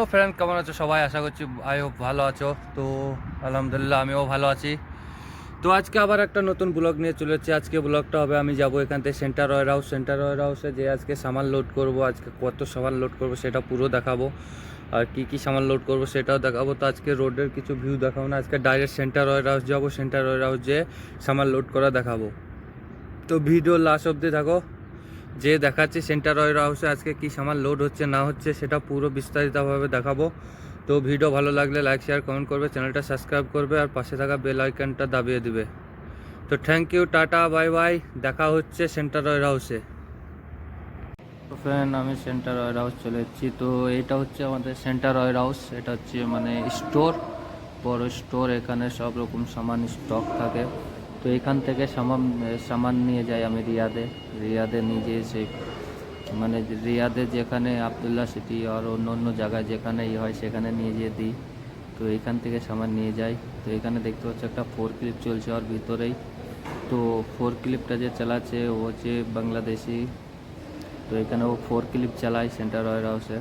তো ফ্রেন্ড কেমন আছো? সবাই আশা করছি আই হোপ ভালো আছো। তো, আলহামদুলিল্লাহ, আমিও ভালো আছি। তো আজকে আবার একটা নতুন ব্লগ নিয়ে চলেছি আজকে ব্লগটা হবে, আমি যাব এখান থেকে সেন্টার ওয়ার হাউস সেন্টার ওয়ার হাউসে যে আজকে সামান লোড করব, আজকে কত সামান লোড করব সেটা পুরো দেখাবো। আর কি কি সামান লোড করব সেটাও দেখাবো। তো আজকে রোডের কিছু ভিউ দেখাবো না, আজকে direct centre warehouse. Centre warehouse সামান লোড করা দেখাবো। তো ভিডিও লাস্ট অবধি থাকো যে দেখাচ্ছি সেন্টার ওয়ার হাউসে আজকে কি সামান লোড হচ্ছে, না হচ্ছে, সেটা পুরো বিস্তারিতভাবে দেখাবো। তো ভিডিও ভালো লাগলে লাইক শেয়ার কমেন্ট করবে, চ্যানেলটা সাবস্ক্রাইব করবে, আর পাশে থাকা বেল আইকনটা দাবিয়ে দিবে। তো thank you tata bye bye দেখা হচ্ছে সেন্টার ওয়ার হাউসে। ফ্রেন্ড আমি সেন্টার ওয়ার হাউস চলে এসেছি। তো এটা হচ্ছে আমাদের সেন্টার ওয়ার হাউস। এটা হচ্ছে মানে স্টোর বড় স্টোর এখানে সব রকম সামান স্টক থাকে। তো এখান থেকে সামান সামান নিয়ে যাই আমি রিয়াদে। রিয়াদে নিয়ে যেয়ে সেই মানে রিয়াদে যেখানে আবদুল্লাহ সিটি আর অন্য অন্য জায়গায় যেখানে ই হয় সেখানে নিয়ে যেয়ে দিই। তো এখান থেকে সামান নিয়ে যাই। তো এখানে দেখতে পাচ্ছি একটা ফোর ক্লিপ চলছে ওর ভিতরেই। তো ফোর ক্লিপটা যে চালাচ্ছে ও হচ্ছে বাংলাদেশি। তো এখানে ও ফোর ক্লিপ চালায় সেন্টার ওয়ার হাউসে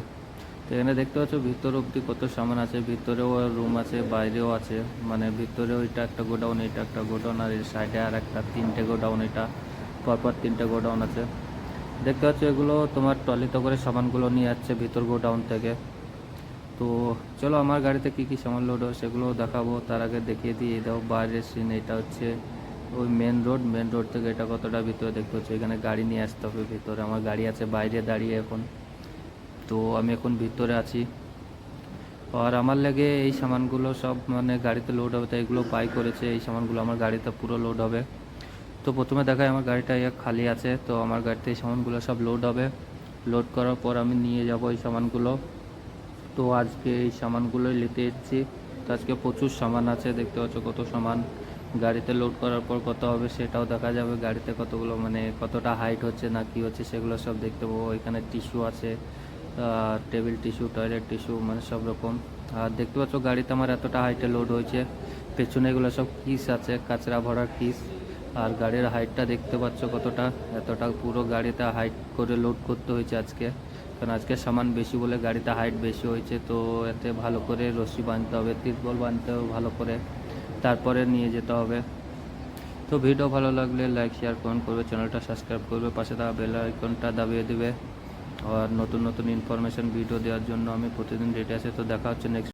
তো এখানে দেখতে পাচ্ছ ভিতর অবধি কত সামান আছে, ভিতরেও রুম আছে, বাইরেও আছে। মানে ভিতরেও এটা একটা গোডাউন, এটা একটা গোডাউন, আর এর সাইডে আর একটা তিনটে গোডাউন এটা। পরপর তিনটে গোডাউন আছে। দেখতে পাচ্ছ এগুলো তোমার ট্রলিতে করে সামানগুলো নিয়ে যাচ্ছে ভিতর গোডাউন থেকে। তো চলো আমার গাড়িতে কী কী সামান লোড হয় সেগুলো দেখাবো। তার আগে দেখিয়ে দিয়ে দাও বাইরের সিন এটা হচ্ছে ওই মেন রোড মেন রোড থেকে এটা কতটা ভিতরে দেখতে হচ্ছে এখানে গাড়ি নিয়ে আসতে হবে ভিতরে। আমার গাড়ি আছে বাইরে দাঁড়িয়ে এখন। তো আমি এখন ভিতরে আছি। আর আমার লাগে এই সামানগুলো সব মানে গাড়িতে লোড হবে, তাই এগুলো বাই করেছে। এই সামানগুলো আমার গাড়িতে পুরো লোড হবে। তো প্রথমে দেখায় আমার গাড়িটা খালি আছে, তো আমার গাড়িতে এই সামানগুলো সব লোড হবে। লোড করার পর আমি নিয়ে যাব এই সামানগুলো। তো আজকে এই সামানগুলোই নিতে এসেছি। তো আজকে প্রচুর সামান আছে, দেখতে পাচ্ছ কত সামান। গাড়িতে লোড করার পর কত হবে সেটাও দেখা যাবে, গাড়িতে কতগুলো মানে কতটা হাইট হচ্ছে না কি হচ্ছে সেগুলো সব দেখতে পাবো। এখানে টিস্যু আছে টেবিল টিস্যু টয়লেট টিস্যু মানে সব রকম। আর দেখতে পাচ্ছ গাড়িতে আমার এতটা হাইটে লোড হয়েছে। পেছনে এগুলো সব কিস আছে, কাঁচরা ভরার কিস আর গাড়ির হাইটটা দেখতে পাচ্ছ কতটা। এতটা পুরো গাড়িতে হাইট করে লোড করতে হয়েছে আজকে। কারণ আজকে সামান বেশি বলে গাড়িতে হাইট বেশি হয়েছে, তো এতে ভালো করে রশি বাঁধতে হবে তিরপল বাঁধতে হবে ভালো করে। তারপরে নিয়ে যেতে হবে। তো ভিডিও ভালো লাগলে লাইক শেয়ার কমেন্ট করবে চ্যানেলটা সাবস্ক্রাইব করবে, পাশে থাকা বেল আইকনটা দাবিয়ে দেবে। আর নতুন নতুন ইনফরমেশন ভিডিও দেওয়ার জন্য আমি প্রতিদিন রেডি আছি তো দেখা হচ্ছে নেক্সট